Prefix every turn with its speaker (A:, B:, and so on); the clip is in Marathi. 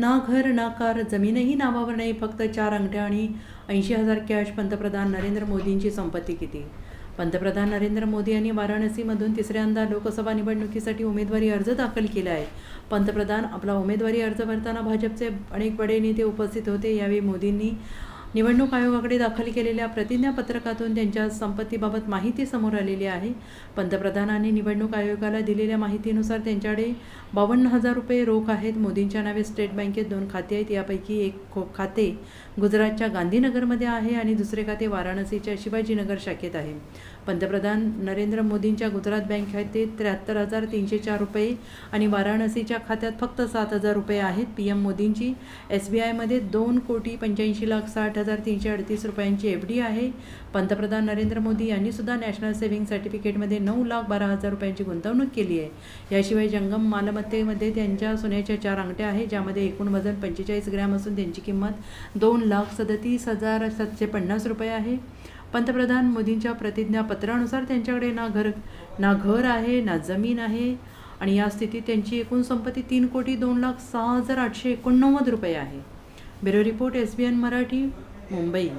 A: ना घर ना कार जमीनही नावावर नाही फक्त चार अंगठ्या आणि ऐंशी हजार कॅश पंतप्रधान नरेंद्र मोदींची संपत्ती किती? पंतप्रधान नरेंद्र मोदी यांनी वाराणसीमधून तिसऱ्यांदा लोकसभा निवडणुकीसाठी उमेदवारी अर्ज दाखल केला आहे. पंतप्रधान आपला उमेदवारी अर्ज भरताना भाजपचे अनेक बडे नेते उपस्थित होते. यावेळी मोदींनी निवडणूक आयोगाकडे दाखल केलेल्या प्रतिज्ञापत्रकातून त्यांच्या संपत्तीबाबत माहिती समोर आलेली आहे. पंतप्रधानांनी निवडणूक आयोगाला दिलेल्या माहितीनुसार त्यांच्याकडे बावन्न हजार रुपये रोख आहेत. मोदींच्या नावे स्टेट बँकेत दोन खाते आहेत. यापैकी एक खो खाते गुजरातच्या गांधीनगरमध्ये आहे आणि दुसरे खाते वाराणसीच्या शिवाजीनगर शाखेत आहे. पंतप्रधान नरेंद्र मोदींच्या गुजरात बँक खात्यात त्र्याहत्तर हजार तीनशे चार रुपये आणि वाराणसीच्या खात्यात फक्त सात हजार रुपये आहेत. पी एम मोदींची एस बी आयमध्ये दोन कोटी पंच्याऐंशी लाख साठ हजार तीनशे अडतीस रुपयांची एफ डी आहे. पंतप्रधान नरेंद्र मोदी यांनी सुद्धा नॅशनल सेव्हिंग सर्टिफिकेटमध्ये नऊ लाख बारा हजार रुपयांची गुंतवणूक केली आहे. याशिवाय जंगम मालमत्तेमध्ये त्यांच्या सोन्याच्या चार अंगठ्या आहेत ज्यामध्ये एकूण वजन पंचेचाळीस ग्रॅम असून त्यांची किंमत दोन लाख सदतीस हजार सातशे पन्नास रुपये आहे. पंतप्रधान मोदींच्या प्रतिज्ञापत्रानुसार त्यांच्याकडे ना घर ना घर आहे ना जमीन आहे आणि या स्थितीत त्यांची एकूण संपत्ती तीन कोटी दोन लाख सहा हजार आठशे एकोणनव्वद रुपये आहे. Bureau report S B N Marathi. 蒙贝